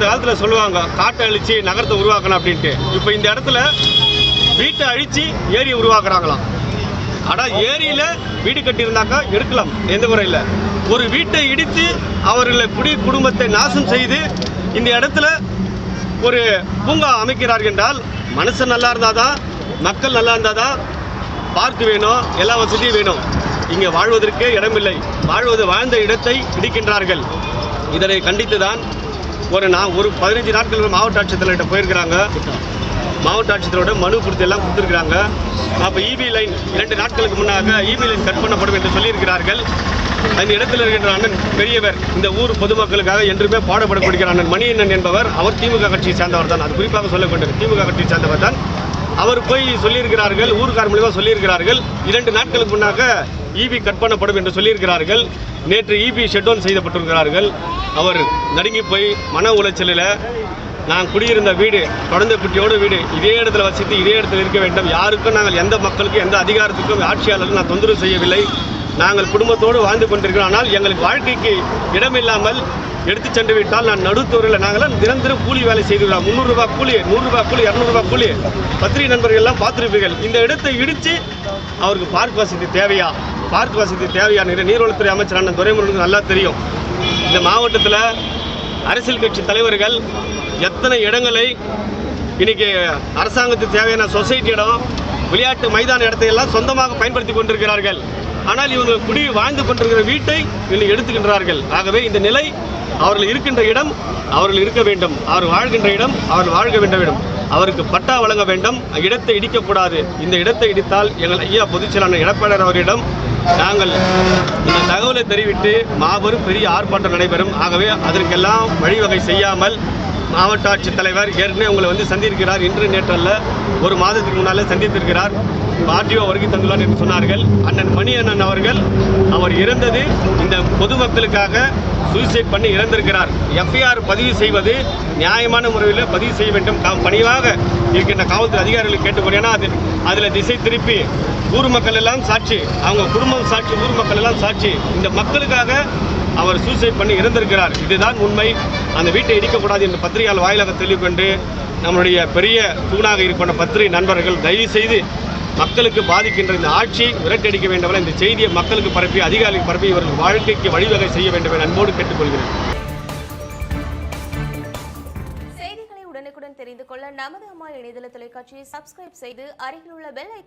அந்த காலத்தில் சொல்லுவாங்க காட்டை அழிச்சு நகரத்தை உருவாக்கணும் அப்படின்ட்டு. இப்போ இந்த இடத்துல வீட்டை அழிச்சு ஏரியை உருவாக்குறாங்களாம். ஆனால் ஏரியில் வீடு கட்டியிருந்தாக்கா எடுக்கலாம் எந்த முறையில் இல்லை. ஒரு வீட்டை இடித்து அவர்களை குடி குடும்பத்தை நாசம் செய்து இந்த இடத்துல ஒரு பூங்கா அமைக்கிறார்கள் என்றால் மனசு நல்லா இருந்தால் தான் மக்கள் நல்லா இருந்தால் தான் பார்க் வேணும் எல்லா வசதியும் வேணும். இங்கே வாழ்வதற்கே இடமில்லை. வாழ்வது வாழ்ந்த இடத்தை இடிக்கின்றார்கள். இதனை கண்டித்து தான் ஒரு நான் ஒரு பதினஞ்சு நாட்கள் மாவட்ட ஆட்சித்தலைகிட்ட போயிருக்கிறாங்க. மாவட்ட ஆட்சித்தரோட மனு கொடுத்து எல்லாம் கொடுத்துருக்குறாங்க. அப்போ இபி லைன் இரண்டு நாட்களுக்கு முன்னாக இபி லைன் கட் பண்ணப்படும் என்று சொல்லியிருக்கிறார்கள். அந்த இடத்தில் இருக்கின்ற அண்ணன் பெரியவர் இந்த ஊர் பொதுமக்களுக்காக என்றுமே பாடுபடக்கூடிய அண்ணன் மணியண்ணன் என்பவர் அவர் திமுக கட்சியை சேர்ந்தவர் தான். அது குறிப்பாக சொல்ல திமுக கட்சியை சேர்ந்தவர் தான். அவர் போய் சொல்லியிருக்கிறார்கள் ஊர்கார் மூலியமாக சொல்லியிருக்கிறார்கள். இரண்டு நாட்களுக்கு முன்னாக இபி கட் பண்ணப்படும் என்று சொல்லியிருக்கிறார்கள். நேற்று இபி ஷெட் டவுன் செய்யப்பட்டிருக்கிறார்கள் அவர் நடுங்கி போய் மன உளைச்சலில் நான் குடியிருந்த வீடு குழந்தை குட்டியோட வீடு இதே இடத்துல வசித்து இதே இடத்துல இருக்க வேண்டும். யாருக்கும் நாங்கள் எந்த மக்களுக்கும் எந்த அதிகாரத்துக்கும் ஆட்சியாளர்கள் நான் தொந்தரவு செய்யவில்லை. நாங்கள் குடும்பத்தோடு வாழ்ந்து கொண்டிருக்கிறோம். ஆனால் எங்களுக்கு வாழ்க்கைக்கு இடமில்லாமல் எடுத்து சென்று விட்டால் நான் நடுத்தூரில் நாங்களாம் தினந்தரம் கூலி வேலை செய்துள்ளோம் முந்நூறுரூபா கூலி நூறுரூபா கூலி இரநூறுபா கூலி. பத்திரிகை நண்பர்கள் எல்லாம் பார்த்துருப்பீர்கள். இந்த இடத்தை இடித்து அவருக்கு பார்க் வசதி தேவையா? பார்க் வசதி தேவையா? நீர்வளத்துறை அமைச்சர் அண்ணன் துரைமுருகனுக்கு நல்லா தெரியும். இந்த மாவட்டத்தில் அரசியல் கட்சி தலைவர்கள் எத்தனை இடங்களை இன்றைக்கி அரசாங்கத்துக்கு தேவையான சொசைட்டி இடம் விளையாட்டு மைதான இடத்தை எல்லாம் சொந்தமாக பயன்படுத்தி கொண்டிருக்கிறார்கள். ஆனால் இவங்க குடி வாழ்ந்து கொண்டிருக்கிற வீட்டை இவர்கள் எடுத்துக்கின்றார்கள். ஆகவே இந்த நிலை அவர்கள் இருக்கின்ற இடம் அவர்கள் இருக்க வேண்டும். அவர் வாழ்கின்ற இடம் அவர்கள் வாழ்க வேண்டும் அவருக்கு பட்டா வழங்க வேண்டும். இடத்தை இடிக்கக்கூடாது. இந்த இடத்தை இடித்தால் எங்கள் ஐயா பொதுச்செயலாளர் எடப்பாடியார் அவரிடம் நாங்கள் இந்த தகவலை தெரிவித்து மாபெரும் பெரிய ஆர்ப்பாட்டம் நடைபெறும். ஆகவே அதற்கெல்லாம் வழிவகை செய்யாமல் மாவட்ட ஆட்சித்தலைவர் ஏற்கனவே உங்களை வந்து சந்திருக்கிறார் இன்று நேற்றல்ல ஒரு மாதத்துக்கு முன்னால் சந்தித்திருக்கிறார். ஆர்டிஓ வருகை தந்துள்ளார் என்று சொன்னார்கள். அண்ணன் மணி அண்ணன் அவர்கள் அவர் இறந்தது இந்த பொதுமக்களுக்காக சூசைட் பண்ணி இறந்திருக்கிறார். எஃப்ஐஆர் பதிவு செய்வது நியாயமான முறையில் பதிவு செய்ய வேண்டும். கா- பணிவாக இருக்கின்ற காவல்துறை அதிகாரிகளை கேட்டுக்கொண்டேன்னா அது அதில் திசை திருப்பி ஊர் மக்கள் எல்லாம் சாட்சி. அவங்க குடும்ப குடும்பம் சாட்சி ஊர் மக்கள் எல்லாம் சாட்சி. இந்த மக்களுக்காக அவர் சூசைட் பண்ணி இறந்திருக்கிறார். இதுதான் உண்மை. அந்த வீட்டை இடிக்கக்கூடாது என்று பத்திரிகையால் வாயிலாக தெளிவுகொண்டு நம்முடைய பெரிய தூணாக இருக்கின்ற பத்திரிகை நண்பர்கள் தயவு செய்து மக்களுக்கு பாதிக்கின்ற இந்த ஆட்சி விரட்டடிக்க வேண்டும் இந்த செய்தியை மக்களுக்கு பரப்பி அதிகாரிகளுக்கு பரப்பி இவர்கள் வாழ்க்கைக்கு வழிவகை செய்ய வேண்டும் என அன்போடு கேட்டுக்கொள்கிறேன். செய்திகளை உடனுக்குடன் தெரிந்து கொள்ள நமது அம்மா இணையதள தொலைக்காட்சியை சப்ஸ்கிரைப் செய்து அருகில் உள்ள பெல் ஐக்கானை